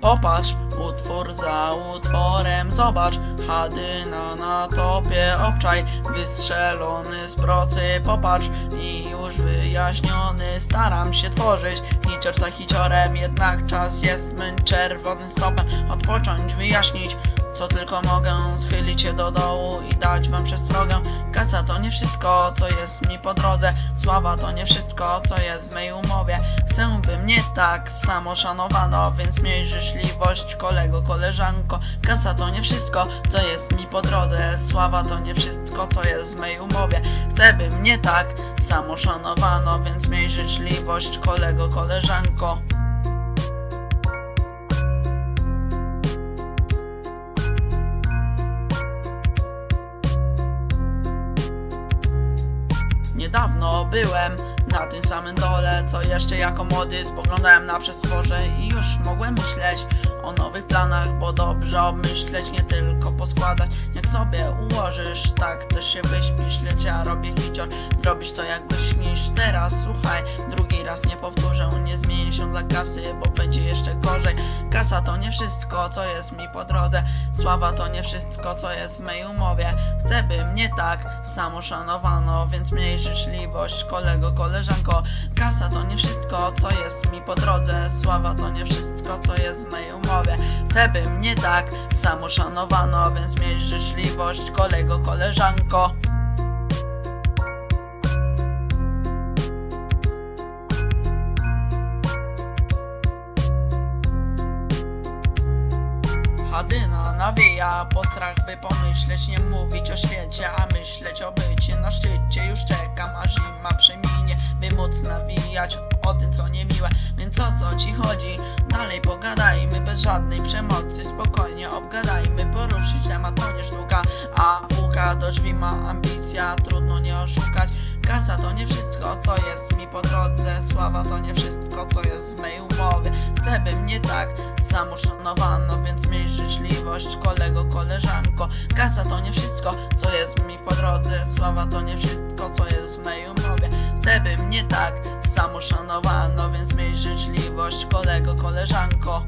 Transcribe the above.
Popatrz, utwór za utworem, zobacz Hadyna na topie, obczaj Wystrzelony z procy, popatrz I już wyjaśniony, staram się tworzyć Hicior za hiciorem, jednak czas jest mym czerwonym stopem Odpocząć, wyjaśnić co tylko mogę, schylić się do dołu i dać wam przestrogę. Kasa to nie wszystko, co jest mi po drodze. Sława to nie wszystko, co jest w mej umowie. Chcę, by mnie tak samo szanowano Więc miej życzliwość, kolego, koleżanko. Kasa to nie wszystko, co jest mi po drodze. Sława to nie wszystko, co jest w mej umowie. Chcę, by mnie tak samo szanowano Więc miej życzliwość, kolego, koleżanko Niedawno byłem na tym samym dole, co jeszcze jako młody spoglądałem na przestworze i już mogłem myśleć o nowych planach, bo dobrze obmyśleć, nie tylko poskładać. Jak sobie ułożysz, tak też się wyśpisz, lecz ja robię hicior, zrobisz to jakby śnisz. Teraz słuchaj, raz nie powtórzę, nie zmienię się dla kasy, bo będzie jeszcze gorzej. Kasa to nie wszystko, co jest mi po drodze, sława to nie wszystko, co jest w mej umowie. Chcę, by mnie tak samo szanowano, więc miej życzliwość, kolego, koleżanko. Kasa to nie wszystko, co jest mi po drodze, sława to nie wszystko, co jest w mej umowie. Chcę, by mnie tak samo szanowano, więc miej życzliwość, kolego, koleżanko. Hadyna nawija, bo strach by pomyśleć, nie mówić o świecie, a myśleć o bycie na szczycie. Już czekam, aż zima przeminie, by móc nawijać o tym, co niemiłe. Więc o co ci chodzi? Dalej pogadajmy, bez żadnej przemocy, spokojnie obgadajmy, poruszyć temat to nie sztuka, a puka do drzwi ma ambicja, trudno nie oszukać. Kasa to nie wszystko, co jest mi po drodze, sława to nie wszystko, co jest w mej umowie. Chcę, by mnie tak samo szanowano, więc miej życzliwość, kolego, koleżanko. Kasa to nie wszystko, co jest mi po drodze, sława to nie wszystko, co jest w mej umowie. Chcę, by mnie tak samo szanowano, więc miej życzliwość, kolego, koleżanko.